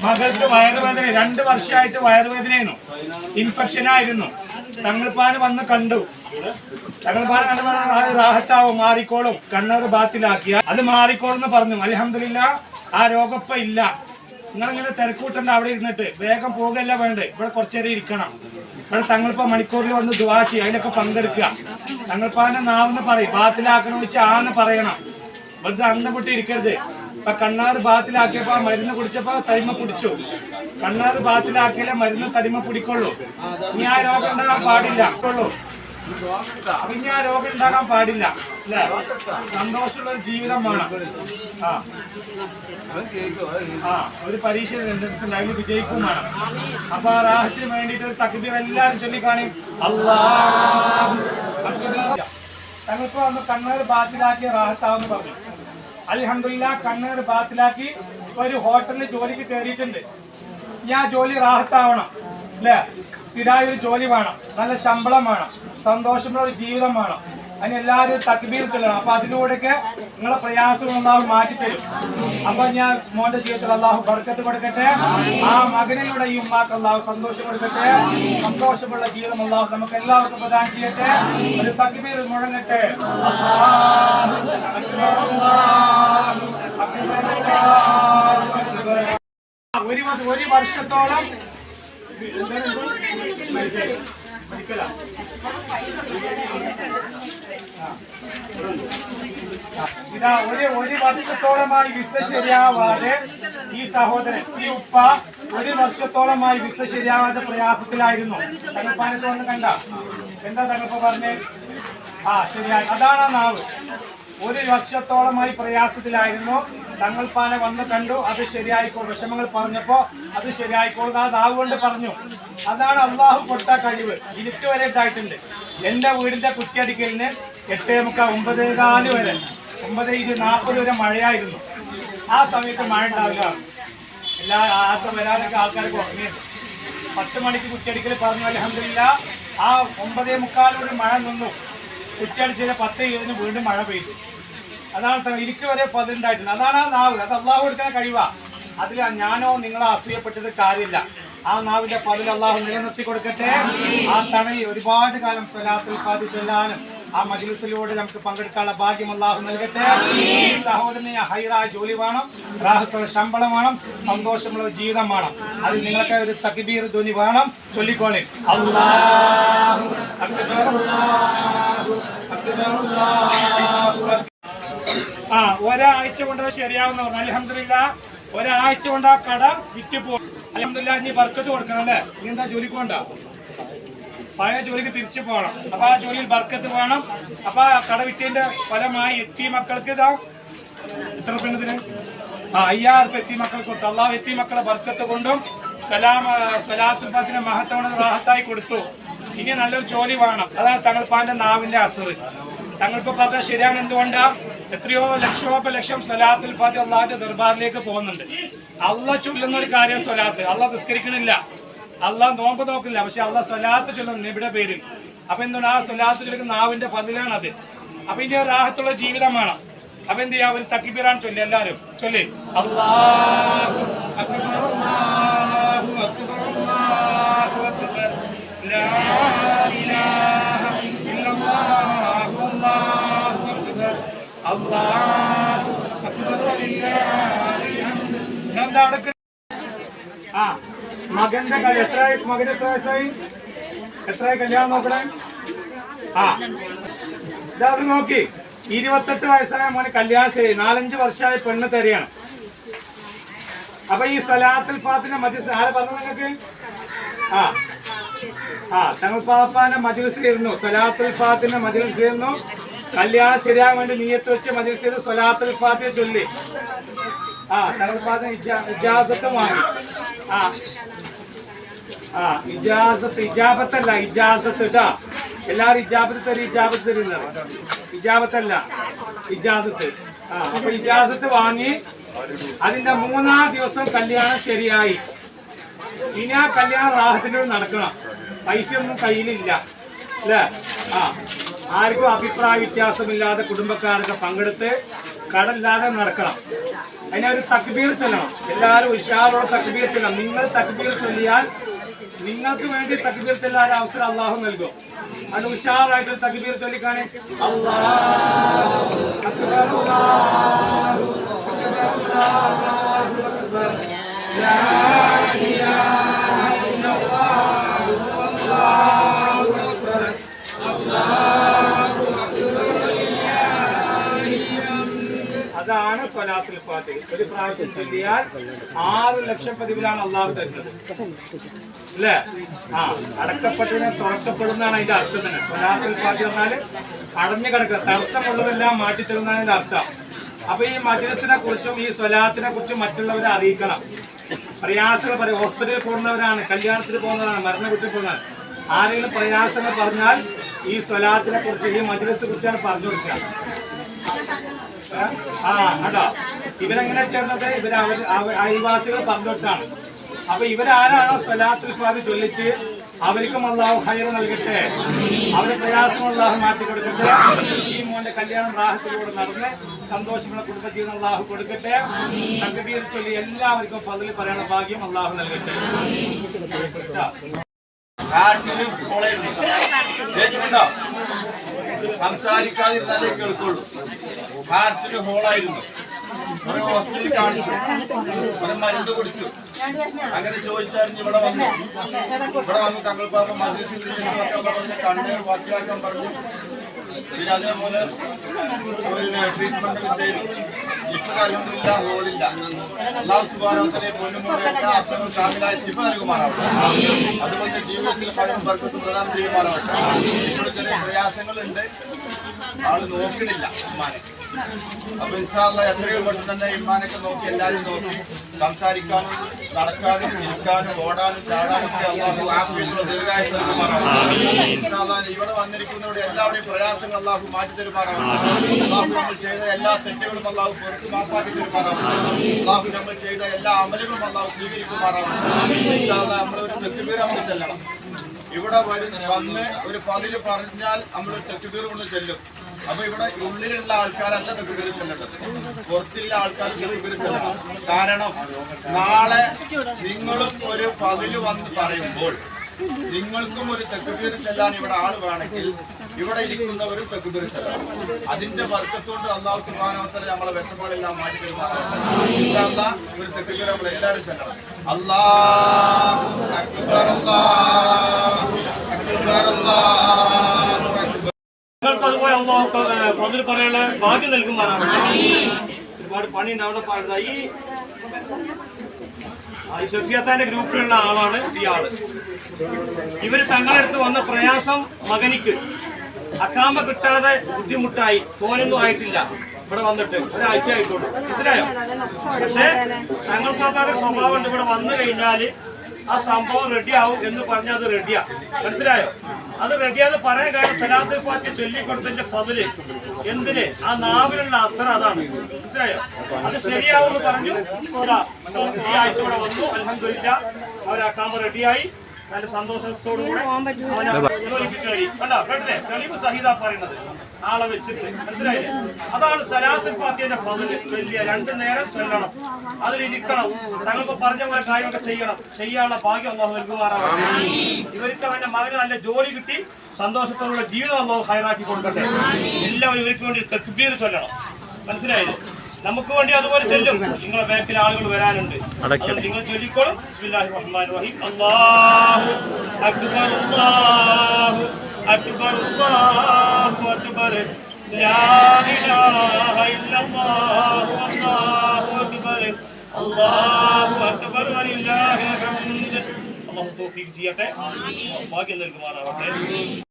മകൾക്ക് വയറുവേദന രണ്ട് വർഷമായിട്ട് വയറുവേദനയായിരുന്നു. ഇൻഫെക്ഷനായിരുന്നു തങ്ങൾപ്പാന് വന്ന് കണ്ടു. തങ്ങൾപ്പാന് കണ്ടു റാഹത്താവും മാറിക്കോളും. കണ്ണൂർ ബാത്തിലാക്കിയ അത് മാറിക്കോളെന്ന് പറഞ്ഞു. അലഹമില്ല ആ രോഗപ്പ ഇല്ല. നിങ്ങളിങ്ങനെ തിരക്കൂട്ടണ്ട അവിടെ ഇരുന്നിട്ട്. വേഗം പോകല്ല വേണ്ടേ ഇവിടെ കുറച്ചേരം ഇരിക്കണം. ഇവിടെ തങ്ങൾപ്പ മണിക്കൂറിൽ വന്ന് ദുവാശി അതിലൊക്കെ പങ്കെടുക്കുക. തങ്ങളിപ്പോ നാവെന്ന് പറയും. ബാത്തിലാക്കണം വെച്ച് ആന്ന് പറയണം. വെറുതെ അന്നം പൊട്ടി ഇരിക്കരുത്. ഇപ്പൊ കണ്ണാറ് ബാത്തിലാക്കിയപ്പോ മരുന്ന് കുടിച്ചപ്പോ തരിമ കുടിച്ചു. കണ്ണാറ് ബാത്തിലാക്കിയാലേ മരുന്ന് തരിമ പിടിക്കുള്ളൂ ഇനി ആ രോഗം ഉണ്ടാകാൻ പാടില്ല. കൊള്ളൂ അപ്പൊ ഇനി ആ രോഗം ഉണ്ടാകാൻ പാടില്ല. സന്തോഷമുള്ള ജീവിതം വേണം. ആ. ഒരു പരീക്ഷ വിജയിക്കും വേണം. അപ്പൊ ആ റാഹത്തിന് വേണ്ടിയിട്ട് ഒരു തക്ബീർ എല്ലാവരും ചൊല്ലിക്കാണി. അള്ളാ. തങ്ങൾക്ക് വന്ന് കണ്ണൂർ ബാത്തിലാക്കിയ റാഹത്താവെന്ന് പറഞ്ഞു. അൽഹംദുലില്ലാ കണ്ണൂർ ബാത്തിലാക്കി ഒരു ഹോട്ടലിൽ ജോലിക്ക് കയറിയിട്ടുണ്ട്. ഞാൻ ജോലി റാഹത്താവണം അല്ലേ? സ്ഥിരമായ ഒരു ജോലി വേണം നല്ല ശമ്പളം വേണം സന്തോഷമുള്ള ഒരു ജീവിതം വേണം. അതിന് എല്ലാവരും തക്ബീർ ചെല്ലണം. അപ്പൊ അതിലൂടെയൊക്കെ നിങ്ങളെ പ്രയാസങ്ങൾ അള്ളാഹു മാറ്റിത്തരും അപ്പൊ ഞാൻ മോന്റെ ജീവിതത്തിൽ അള്ളാഹു ബർക്കത്ത് കൊടുക്കട്ടെ. ആ മകനിലൂടെ ഈ ഉമ്മാക്ക് അള്ളാഹു സന്തോഷം കൊടുക്കട്ടെ. സന്തോഷമുള്ള ജീവിതം അള്ളാഹു നമുക്ക് എല്ലാവർക്കും പ്രദാനം ചെയ്യട്ടെ. ഒരു തക്ബീർ മുഴങ്ങട്ടെ അല്ലാഹു അക്ബർ, അല്ലാഹു അക്ബർ, അല്ലാഹു അക്ബർ. ഒരു വ- ഒരു വർഷത്തോളം മെഡിക്കലാ ഇതാ ഒരു ഒരു വർഷത്തോളമായി വിസ ശരിയാവാതെ ഈ സഹോദരൻ ഈ ഉപ്പ ഒരു വർഷത്തോളമായി വിസ ശരിയാവാതെ പ്രയാസത്തിലായിരുന്നു. തണുപ്പാനത്ത് വന്ന് കണ്ട. എന്താ തണുപ്പ് പറഞ്ഞേ? ആ ശരിയായി അതാണ് നാവ്. ഒരു വർഷത്തോളമായി പ്രയാസത്തിലായിരുന്നു. തങ്ങൾപ്പാനെ വന്ന് കണ്ടു. അത് ശരിയായിക്കോ വിഷമങ്ങൾ പറഞ്ഞപ്പോ അത് ശരിയായിക്കോളും ആ നാവ് കൊണ്ട് പറഞ്ഞു. അതാണ് അള്ളാഹു കൊട്ട കഴിവ്. എനിക്ക് വരെ ഉണ്ടായിട്ടുണ്ട് എന്റെ വീടിന്റെ കുറ്റിയടിക്കലിന് എട്ടേ മുക്കാൽ ഒമ്പതേകാൽ വരെ. ഒമ്പത് ഇരു നാൽപ്പത് വരെ മഴയായിരുന്നു. ആ സമയത്ത് മഴ ഉണ്ടാവില്ല. എല്ലാ ആർക്കും വരാനൊക്കെ ആൾക്കാർക്ക് ഉറങ്ങിയത് പത്ത് മണിക്ക് ഉച്ചടിക്കൽ പറഞ്ഞു. അലഹമില്ല ആ ഒമ്പതേ വരെ മഴ നിന്നു. ഉച്ചടിച്ചത് പത്ത് ഇരുപതിന് വീണ്ടും മഴ പെയ്തു. അതാണ് എനിക്ക് വരെ പതിലുണ്ടായിട്ടുണ്ട് അതാണ് ആ നാവ്. അത് അള്ളാഹു കൊടുക്കാൻ കഴിവാ. അതിൽ ഞാനോ നിങ്ങളോ അസൂയപ്പെട്ടത് കാര്യമില്ല. ആ നാവിന്റെ പതിൽ അള്ളാഹു നിലനിർത്തി കൊടുക്കട്ടെ. ആ തണലിൽ ഒരുപാട് കാലം സ്വലാത്തിൽ സാധിച്ചെല്ലാനും ചൊല്ലാനും ആ മജ്ലിസിലൂടെ നമുക്ക് പങ്കെടുക്കാനുള്ള ഭാഗ്യം അള്ളാഹു നൽകട്ടെ. സഹോദരനെ ഹൈറായ ജോലി വേണം റാഹത്തുള്ള ശമ്പളം വേണം സന്തോഷമുള്ള ജീവിതം വേണം. അത് നിങ്ങൾക്ക് ഒരു തക്ബീർ ധ്വനി വേണം. ചൊല്ലിക്കോളി. ആ ഒരാഴ്ച കൊണ്ട് ശരിയാവുന്ന പറഞ്ഞു. അലഹമില്ല ഒരാഴ്ച കൊണ്ട് ആ കട വിറ്റ് പോകും അലഹമില്ല ഇനി വർക്കത്ത് കൊടുക്കണം അല്ലേ? ഇനി എന്താ ജോലിക്ക് വേണ്ട പഴയ ജോലിക്ക് തിരിച്ചു പോകണം. അപ്പൊ ആ ജോലിയിൽ ബർക്കത്ത് വേണം. അപ്പൊ ആ കട വിറ്റതിന്റെ ഫലമായി എത്തി മക്കൾക്ക് ഇതാ. എത്ര പെണ്ണത്തിന് ആ അയ്യാർപ്പ് എത്തിയ എത്തി മക്കൾക്ക് കൊടുത്തു. അള്ളാഹു എത്തി മക്കളെ ബർക്കത്ത് കൊണ്ടും സലാം സലാത്തുൽ ഫാത്തിനെ മഹത്തവണ റാഹത്തായി കൊടുത്തു. ഇനി നല്ലൊരു ജോലി വേണം. അതാണ് തങ്ങൾപ്പാന്റെ നാവിന്റെ അസർ തങ്ങൾക്ക് പറഞ്ഞ ശരിയാണ് എന്തുകൊണ്ടാ? എത്രയോ ലക്ഷോപ ലക്ഷം സലാത്തുൽ ഫാത്തി അള്ളാഹിന്റെ ദർബാറിലേക്ക് പോകുന്നുണ്ട്. അള്ള ചൊല്ലുന്ന ഒരു കാര്യം സ്വലാത്ത്. അള്ളാഹ് നിസ്കരിക്കണില്ല. അള്ളാഹ് നോമ്പ് നോക്കില്ല പക്ഷെ അള്ളാഹ് സ്വലാത്ത് ചൊല്ലുന്നു നബിയുടെ പേരിൽ. അപ്പൊ എന്താണ് ആ സ്വലാത്ത് ചൊല്ലുന്ന നാവിന്റെ ഫതിലാണ് അത് അപ്പൊ ഇനി ഒരു റാഹത്തുള്ള ജീവിതം വേണം. അപ്പൊ എന്ത് ചെയ്യാ? ഒരു തക്കിബീറാൻ ചൊല്ലി എല്ലാരും ചൊല്ലി. അല്ലാഹു അക്ബർ, അല്ലാഹു അക്ബർ, അല്ലാഹു അക്ബർ. ലാ ഇലാഹ ഇല്ലല്ലാഹു, അല്ലാഹു അക്ബർ. അല്ലാഹു അക്ബർ വലില്ലാഹിൽ ഹംദ്. എന്താ അവിടെ കിട- ആ മകന്റെ ക- എത്ര മകന് എത്ര വയസ്സായി? എത്രയായി കല്യാണം നോക്കണേ? ആ. ഇതാ നോക്കി. ഇരുപത്തെട്ട് വയസ്സായ മോനെ കല്യാണം ശരി. നാലഞ്ച് വർഷമായ പെണ്ണ് തരികയാണ്. അപ്പൊ ഈ സലാത്തിൽ ഫാത്തിന്റെ മജ്ലിസ് ആരെ പറഞ്ഞു നിങ്ങൾക്ക്? ആ. ആ തങ്ങൾ പാപ്പാന്റെ മജ്ലിസിലിരുന്നു സലാത്തുൽ ഫാത്തിന്റെ മജ്ലിസിലിരുന്നു കല്യാണം ശരിയാകാൻ വേണ്ടി നീയത്ത് വെച്ച് ചെയ്ത് സലാത്തുൽ ഫാത്തിയെ ചൊല്ലി. ആ തങ്ങൾ പാത്തിന് ഇജാസത്ത് വാങ്ങി. ആ. ആ ഇജാസത്ത് ഇജാബത്തല്ല ഇജാസത്ത് ഇതാ എല്ലാവരും ഇജാബത്ത് തരും ഇജാബത്ത് ഇജാബത്തല്ല ഇജാസത്ത്. ആ അപ്പൊ ഇജാസത്ത് വാങ്ങി. അതിന്റെ മൂന്നാം ദിവസം കല്യാണം ശരിയായി. ഇനി ആ കല്യാണം റാഹത്തിനോട് നടക്കണം. പൈസ ഒന്നും കയ്യിലില്ല. അല്ലേ? ആ ആർക്കും അഭിപ്രായ വ്യത്യാസമില്ലാതെ കുടുംബക്കാരൊക്കെ പങ്കെടുത്ത് കടല്ലാതെ നടക്കണം. അതിനൊരു തക്ബീർ ചൊല്ലണം. എല്ലാവരും ഉഷാറോടെ തക്ബീർ ചൊല്ലണം. നിങ്ങൾ തക്ബീർ ചൊല്ലിയാൽ നിങ്ങൾക്ക് വേണ്ടി തക്ബീർ ചൊല്ലാൻ അവസരം അള്ളാഹു നൽകും. അത് ഉഷാറായിട്ട് തക്ബീർ ചൊല്ലിക്കാണേ. അള്ളാഹു ഒരു പ്രാവശ്യം ചൊല്ലിയാൽ ആറ് ലക്ഷം പതിവിലാണ് അള്ളാഹു തരുന്നത്. അല്ലേ? ആ അടക്കപ്പെട്ടതിനെ തുറക്കപ്പെടുന്നതാണ് അതിന്റെ അർത്ഥം തന്നെ. സ്വലാത്തുൽ ഫാത്തിഹ പറഞ്ഞാൽ അടഞ്ഞു കിടക്കുക. തടസ്സമുള്ളതെല്ലാം മാറ്റി തരുന്നതാണ് അതിന്റെ അർത്ഥം. അപ്പൊ ഈ മജ്ലിസിനെ കുറിച്ചും ഈ സ്വലാത്തിനെ കുറിച്ചും മറ്റുള്ളവരെ അറിയിക്കണം. പ്രയാസങ്ങൾ പറയും. ഹോസ്പിറ്റലിൽ പോകുന്നവരാണ് കല്യാണത്തിന് പോകുന്നവരാണ് മരണ വീട്ടിൽ പോകുന്നവർ ആരെങ്കിലും പ്രയാസങ്ങൾ പറഞ്ഞാൽ ഈ സ്വലാത്തിനെ കുറിച്ച് ഈ മജ്ലിസിനെ കുറിച്ചാണ് പറഞ്ഞു കൊടുക്കുക. ആ കണ്ടോ? ഇവരെങ്ങനെ ചേർന്നത്? ഇവർ അയൽവാസികൾ പറഞ്ഞിട്ടാണ്. അപ്പൊ ഇവരാരാണോ സ്വലാത്തുൽ ഫാദി ചൊല്ലിച്ച് അവർക്കും അള്ളാഹു ഹൈർ നൽകട്ടെ? അവരുടെ പ്രയാസം അള്ളാഹു മാറ്റി കൊടുക്കട്ടെ? ഈ മോന്റെ കല്യാണം റാഹത്തിലൂടെ നടന്ന് സന്തോഷമുള്ള കുടുംബജീവനം അള്ളാഹു കൊടുക്കട്ടെ? തകബീർ ചൊല്ലി എല്ലാവർക്കും പതിൽ പറയാനുള്ള ഭാഗ്യം അള്ളാഹു നൽകട്ടെ. സംസാരിക്കാതിരുന്നാലേ കേൾക്കുള്ളൂ. കാറ്റിന് ഹോളായിരുന്നു. ഒരു ഹോസ്പിറ്റലിൽ കാണിച്ചു. ഒരു മരുന്ന് കുടിച്ചു. അങ്ങനെ ചോദിച്ചറിഞ്ഞ് ഇവിടെ വന്നു. ഇവിടെ വന്നു തങ്ങൾ പറഞ്ഞു മരുന്ന് പറഞ്ഞു കണ്ണീർ വാക്കിയാക്കാൻ പറഞ്ഞു. പിന്നെ അതേപോലെ ട്രീറ്റ്മെന്റ് ചെയ്തു. ഇപ്പൊ അലഹമില്ല ഹോളില്ല അള്ളാഹു സുബാനോത്തരെ പൊന്നുമൂടെ എല്ലാ അസുഖങ്ങളും കാമിലായ ശിവ നൽകുമാറാവട്ടെ. അതുപോലെ ജീവിതത്തിൽ പലരും വർക്കത്ത് പ്രധാനം ചെയ്യുമാറാവട്ടെ. ഇപ്പോൾ ചെറിയ പ്രയാസങ്ങളുണ്ട്. ആൾ നോക്കണില്ല ഉമ്മാനെ അപ്പൊ ഇൻഷാല്ല എത്രയോ പെട്ടെന്ന് തന്നെ ഇമ്മാനൊക്കെ നോക്കി എല്ലാവരും നോക്കി സംസാരിക്കാനും നടക്കാനും ഇരിക്കാനും ഓടാനും ചാടാനും ഒക്കെ അള്ളാഹു ആഫിയത്തുള്ള ദീർഘായുസ് നൽകുമാറാവട്ടെ. ഇവിടെ വന്നിരിക്കുന്നവരുടെ എല്ലാവരുടെയും പ്രയാസങ്ങൾ അള്ളാഹു മാറ്റി തരുമാറാവട്ടെ അള്ളാഹു നമ്മൾ ചെയ്ത എല്ലാ തെറ്റുകളും അള്ളാഹു ചെയ്ത എല്ലാ അമലുകളും നമ്മൾ ഇവിടെ വരുന്ന വന്ന് ഒരു പതിൽ പറഞ്ഞാൽ നമ്മൾ തെറ്റുപേർ കൊണ്ട് ചെല്ലും. അപ്പൊ ഇവിടെ ഉള്ളിലുള്ള ആൾക്കാരല്ല തെറ്റുപേര് ചെല്ലേണ്ടത്. പുറത്തുള്ള ആൾക്കാർ തെറ്റുപേര് ചെല്ലണം. കാരണം നാളെ നിങ്ങളും ഒരു പതിൽ വന്ന് പറയുമ്പോൾ നിങ്ങൾക്കും ഒരു തെക്കുപേര് ചെല്ലാൻ ഇവിടെ ആൾ വേണമെങ്കിൽ ഇവിടെ ഇരിക്കുന്നവരും തെക്കുപേര് ചെല്ലണം അതിന്റെ വർക്കത്തോണ്ട് അള്ളാഹു സുബാനോത്തര നമ്മളെ വിഷമങ്ങളെല്ലാം മാറ്റി തരുന്നതാണ് ഒരു തെക്കുപേര് നമ്മൾ എല്ലാവരും ചെല്ലണം അള്ളാഹ് അക്ബർ അല്ലാഹ് അക്ബർ അക്ബർ നിങ്ങൾക്ക് അതുപോലെ അള്ളാഹു ഫതിൽ പറയാനുള്ള ഭാഗ്യം നൽകുമാറാവട്ടെ ഒരുപാട് പണി ഉണ്ടാവുന്ന ആ, ഈ ഷെഫിയത്താന്റെ ഗ്രൂപ്പിലുള്ള ആളാണ് ഇയാൾ ഇവർ തങ്ങളടുത്ത് വന്ന പ്രയാസം മകനിക്ക് അക്കാമ കിട്ടാതെ ബുദ്ധിമുട്ടായി. തോനൊന്നും ആയിട്ടില്ല. ഇവിടെ വന്നിട്ട് ഒരാഴ്ച ആയിട്ടുള്ളൂ. മനസ്സിലായോ? പക്ഷേ തങ്ങൾക്കൊക്കെ സ്വഭാവം ഇവിടെ വന്നു കഴിഞ്ഞാൽ ആ സംഭവം റെഡിയാവും എന്ന് പറഞ്ഞാൽ അത് റെഡിയാ. മനസ്സിലായോ? അത് റെഡിയാന്ന് പറയാൻ കാര്യം സലാത്ത് പാറ്റി ചൊല്ലിക്കൊടുത്തതിന്റെ ഫതിൽ. എന്തിന്? ആ നാവിലുള്ള അസർ അതാണ്. മനസ്സിലായോ? അത് ശരിയാവുമെന്ന് പറഞ്ഞു. ഇതാ, ഈ ആഴ്ച ഇവിടെ വന്നു. അലഹമില്ല അവർ ആ റെഡിയായി. നല്ല കേട്ടില്ലേ? തെളിവ് സഹിത പറയുന്നത്. ആളെ വെച്ചിട്ട്. മനസ്സിലായില്ലേ? അതാണ് സലാത്തുൽ ഫാത്തിയുടെ ഫതിൽ വലിയ രണ്ടു നേരം ചൊല്ലണം. അതിലിരിക്കണം. തങ്ങൾക്ക് പറഞ്ഞ പോലെ കാര്യമൊക്കെ ചെയ്യണം. ചെയ്യാനുള്ള ഭാഗ്യം അള്ളാഹു നൽകുമാറാവട്ടെ. ഇവർക്ക് അവന്റെ മകന് നല്ല ജോലി കിട്ടി. സന്തോഷത്തോടുള്ള ജീവിതം അള്ളാഹു ഹൈറാക്കി കൊടുക്കട്ടെ. എല്ലാവരും ഇവർക്ക് വേണ്ടി തെക്കുബീർ ചൊല്ലണം. മനസ്സിലായില്ലേ? നമുക്ക് വേണ്ടി അതുപോലെ ചൊല്ലും. നിങ്ങളെ ബാക്കിൽ ആളുകൾ വരാനുണ്ട്. നിങ്ങൾ ചൊല്ലിക്കോളും. ബിസ്മില്ലാഹി റഹ്മാനിർ റഹീം അല്ലാഹു അക്ബർ അല്ലാഹു അക്ബർ. അല്ലാഹു അക്ബർ.